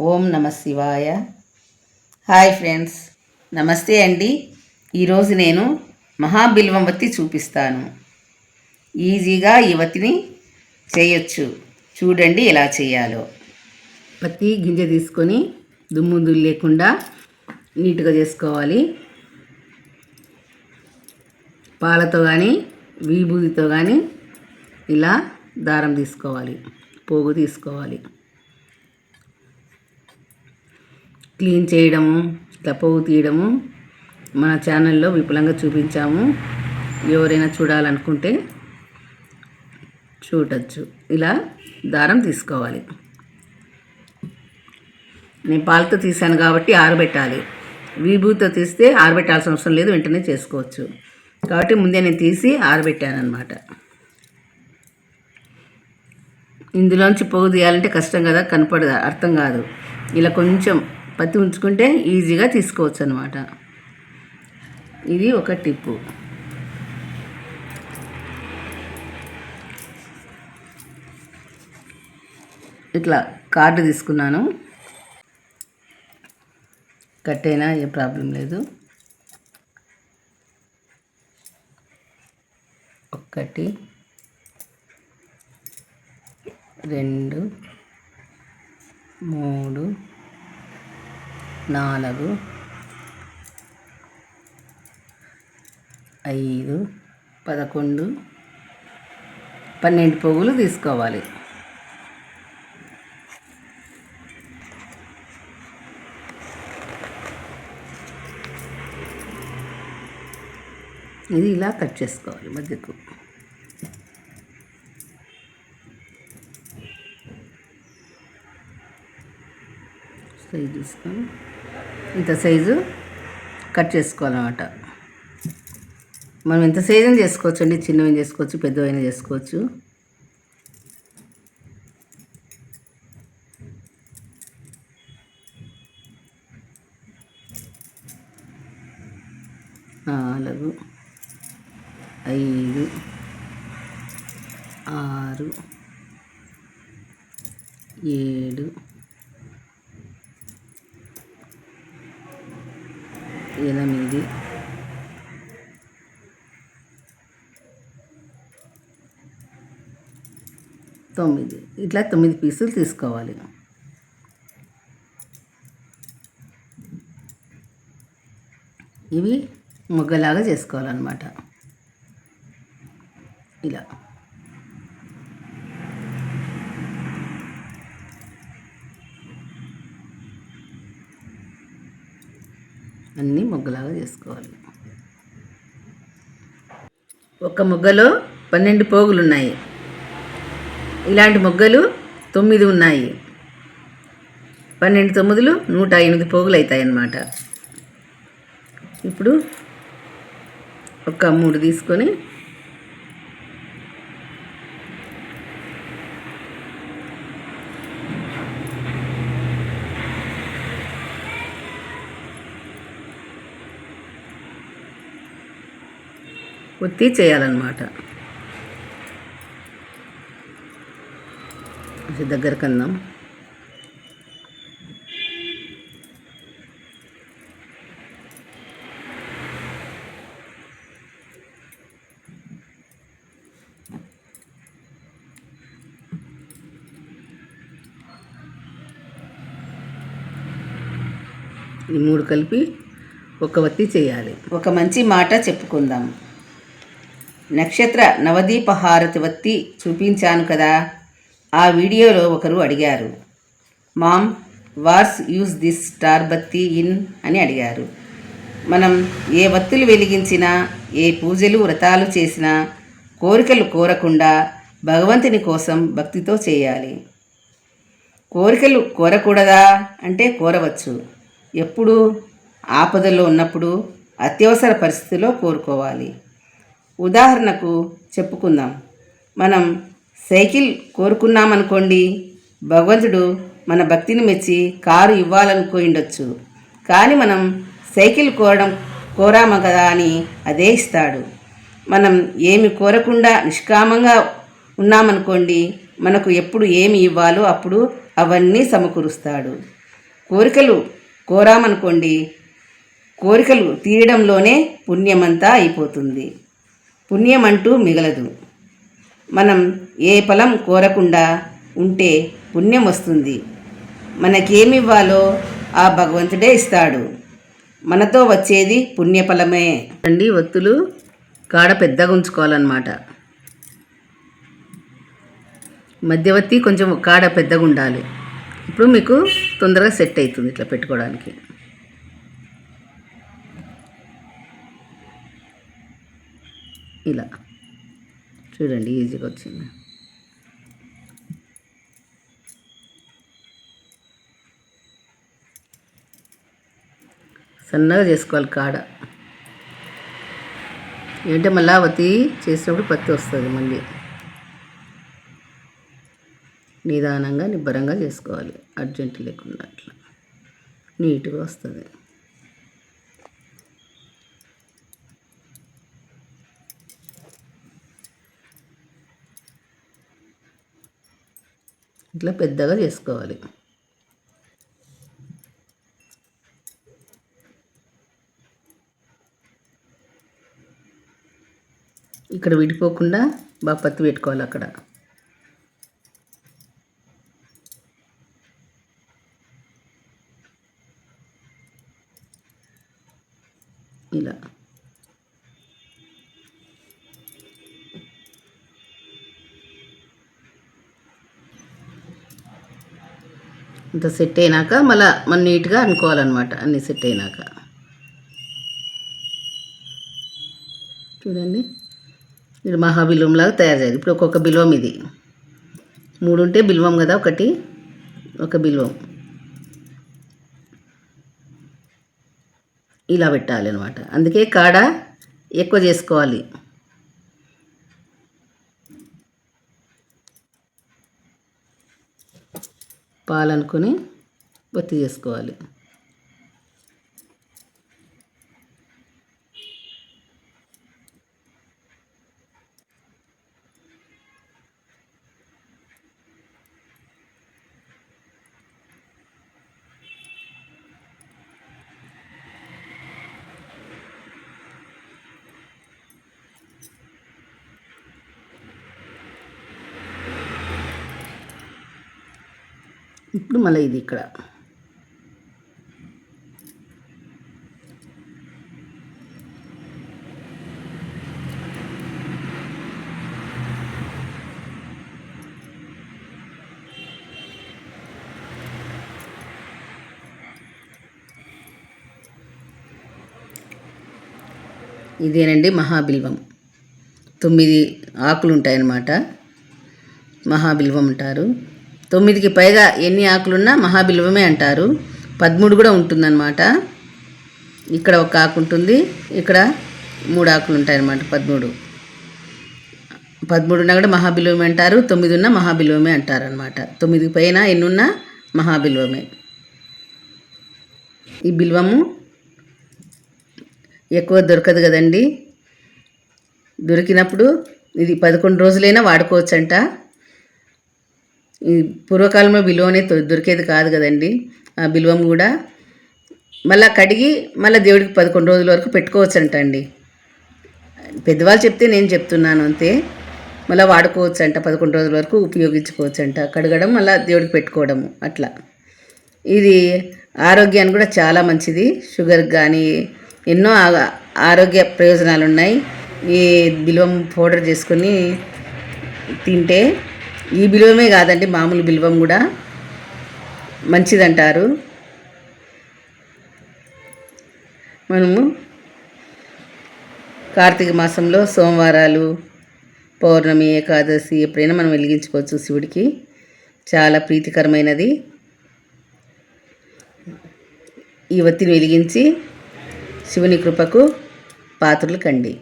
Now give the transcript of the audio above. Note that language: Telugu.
ఓం నమ శివాయ. Hi friends. నమస్తే అండి. ఈరోజు నేను మహాబిల్వం వత్తి చూపిస్తాను. ఈజీగా ఈ వత్తిని చేయొచ్చు. చూడండి ఎలా చేయాలో. పత్తి గింజ తీసుకొని దుమ్ము దుమ్ము లేకుండా నీట్గా చేసుకోవాలి. పాలతో కానీ విభూతితో కానీ ఇలా దారం తీసుకోవాలి. పోగు తీసుకోవాలి. క్లీన్ చేయడము ఇట్లా పోగు తీయడము మన ఛానల్లో విపులంగా చూపించాము. ఎవరైనా చూడాలనుకుంటే చూడచ్చు. ఇలా దారం తీసుకోవాలి. నేను పాలతో తీసాను కాబట్టి ఆరబెట్టాలి. విభూతో తీస్తే ఆరబెట్టాల్సిన అవసరం లేదు వెంటనే చేసుకోవచ్చు. కాబట్టి ముందే నేను తీసి ఆరబెట్టాను అనమాట ఇందులోంచి పొగు తీయాలంటే కష్టం కదా కనపడదు అర్థం కాదు. ఇలా కొంచెం పత్తి ఉంచుకుంటే ఈజీగా తీసుకోవచ్చు అనమాట ఇది ఒక టిప్పు. ఇట్లా కార్డు తీసుకున్నాను. కట్ అయినా ఏ ప్రాబ్లం లేదు. ఒకటి రెండు మూడు నాలుగు ఐదు పదకొండు పన్నెండు పువ్వులు తీసుకోవాలి. ఇది ఇలా కట్ చేసుకోవాలి మధ్యకు. సైజ్ తీసుకొని ఇంత సైజు కట్ చేసుకోవాలన్నమాట. మనం ఎంత సైజు చేసుకోవచ్చు అండి చిన్నవైన చేసుకోవచ్చు పెద్దవైన చేసుకోవచ్చు. నాలుగు ఐదు ఆరు ఏడు ఎనిమిది తొమ్మిది. ఇట్లా తొమ్మిది పీసులు తీసుకోవాలి. ఇవి ముగ్గలాగా చేసుకోవాలన్నమాట. ఇలా. అన్నీ ముగ్గలాగా చేసుకోవాలి. ఒక ముగ్గలో పన్నెండు పోగులు ఉన్నాయి ఇలాంటి మొగ్గలు తొమ్మిది ఉన్నాయి. పన్నెండు తొమ్మిదిలు నూట ఎనిమిది పోగులు అవుతాయి అన్నమాట ఇప్పుడు ఒక మూడు తీసుకొని ఒత్తి చేయాలన్నమాట. దగ్గర కందాం ఈ మూడు కలిపి ఒక వత్తి చేయాలి. ఒక మంచి మాట చెప్పుకుందాం. నక్షత్ర నవదీప హారతి వత్తి చూపించాను కదా. ఆ వీడియోలో ఒకరు అడిగారు ma'am what's use this star Batti in? అని అడిగారు. మనం ఏ వత్తులు వెలిగించినా ఏ పూజలు వ్రతాలు చేసినా కోరికలు కోరకుండా భగవంతుని కోసం భక్తితో చేయాలి. కోరికలు కోరకూడదా అంటే కోరవచ్చు. ఎప్పుడు? ఆపదలో ఉన్నప్పుడు అత్యవసర పరిస్థితిలో కోరుకోవాలి. ఉదాహరణకు చెప్పుకుందాం. మనం సైకిల్ కోరుకున్నామనుకోండి భగవంతుడు మన భక్తిని మెచ్చి కారు ఇవ్వాలనుకోయిండొచ్చు. కానీ మనం సైకిల్ కోరడం కోరామ కదా అని అదే ఇస్తాడు. మనం ఏమి కోరకుండా నిష్కామంగా ఉన్నామనుకోండి మనకు ఎప్పుడు ఏమి ఇవ్వాలో అప్పుడు అవన్నీ సమకూరుస్తాడు. కోరికలు కోరామనుకోండి కోరికలు తీయడంలోనే పుణ్యమంతా అయిపోతుంది. పుణ్యం అంటూ మిగలదు. మనం ఏ ఫలం కోరకుండా ఉంటే పుణ్యం వస్తుంది. మనకేమివ్వాలో ఆ భగవంతుడే ఇస్తాడు. మనతో వచ్చేది పుణ్యఫలమే. అండి ఒత్తులు కాడ పెద్దగా ఉంచుకోవాలన్నమాట. మధ్యవర్తి కొంచెం కాడ పెద్దగా ఉండాలి ఇప్పుడు మీకు తొందరగా సెట్ అవుతుంది ఇట్లా పెట్టుకోవడానికి. ఇలా. చూడండి ఈజీగా వచ్చింది. సన్నగా చేసుకోవాలి కాడ. ఏంటంటే మళ్ళీ వతి చేసినప్పుడు పత్తి వస్తుంది మళ్ళీ. నిదానంగా నిబ్బరంగా చేసుకోవాలి. అర్జెంట్ లేకుండా అట్లా. నీట్గా వస్తుంది. ఇట్లా పెద్దగా చేసుకోవాలి. ఇక్కడ విడిపోకుండా బాపత్తి పెట్టుకోవాలి అక్కడ ఇలా ఇంత సెట్ అయినాక మళ్ళీ మనం నీట్గా అనుకోవాలన్నమాట అన్నీ సెట్ అయినాక. చూడండి. ఇది మహాబిల్వం లాగా తయారు చేయాలి ఇప్పుడు ఒక్కొక్క బిల్వం ఇది. మూడు ఉంటే బిల్వం కదా ఒకటి ఒక బిల్వం. ఇలా పెట్టాలి అనమాట అందుకే కాడ ఎక్కువ చేసుకోవాలి. పాలనుకొని బొత్తి చేసుకోవాలి. ఇప్పుడు మళ్ళీ ఇది ఇక్కడ. ఇదేనండి మహాబిల్వం. తొమ్మిది ఆకులు ఉంటాయన్నమాట మహాబిల్వం అంటారు. తొమ్మిదికి పైగా ఎన్ని ఆకులున్నా మహాబిల్వమే అంటారు. పదమూడు కూడా ఉంటుందన్నమాట. ఇక్కడ ఒక ఆకు ఉంటుంది ఇక్కడ మూడు ఆకులు ఉంటాయన్నమాట పదమూడు. పదమూడు ఉన్నా కూడా మహాబిల్వమే అంటారు తొమ్మిది ఉన్న మహాబిల్వమే అంటారు అనమాట తొమ్మిది పైన ఎన్నున్నా మహాబిల్వమే. ఈ బిల్వము ఎక్కువ దొరకదు కదండి. దొరికినప్పుడు ఇది పదకొండు రోజులైనా వాడుకోవచ్చంట. ఈ పూర్వకాలంలో బిల్వనే దొరికేది కాదు కదండి. ఆ బిలువం కూడా మళ్ళీ కడిగి మళ్ళీ దేవుడికి పదకొండు రోజుల వరకు పెట్టుకోవచ్చంట అండి పెద్దవాళ్ళు చెప్తే నేను చెప్తున్నాను అంతే. మళ్ళీ వాడుకోవచ్చు అంట పదకొండు రోజుల వరకు ఉపయోగించుకోవచ్చు అంట కడగడం మళ్ళీ దేవుడికి పెట్టుకోవడము అట్లా. ఇది ఆరోగ్యానికి కూడా చాలా మంచిది. షుగర్ కానీ ఎన్నో ఆరోగ్య ప్రయోజనాలు ఉన్నాయి ఈ బిల్వం పౌడర్ చేసుకొని తింటే ఈ బిల్వమే కాదండి మామూలు బిల్వం కూడా. మంచిదంటారు. మనము కార్తీక మాసంలో సోమవారాలు పౌర్ణమి ఏకాదశి ఎప్పుడైనా మనం వెలిగించుకోవచ్చు శివుడికి. చాలా ప్రీతికరమైనది. ఈ ఒత్తిని వెలిగించి శివుని కృపకు పాత్రలు కండి.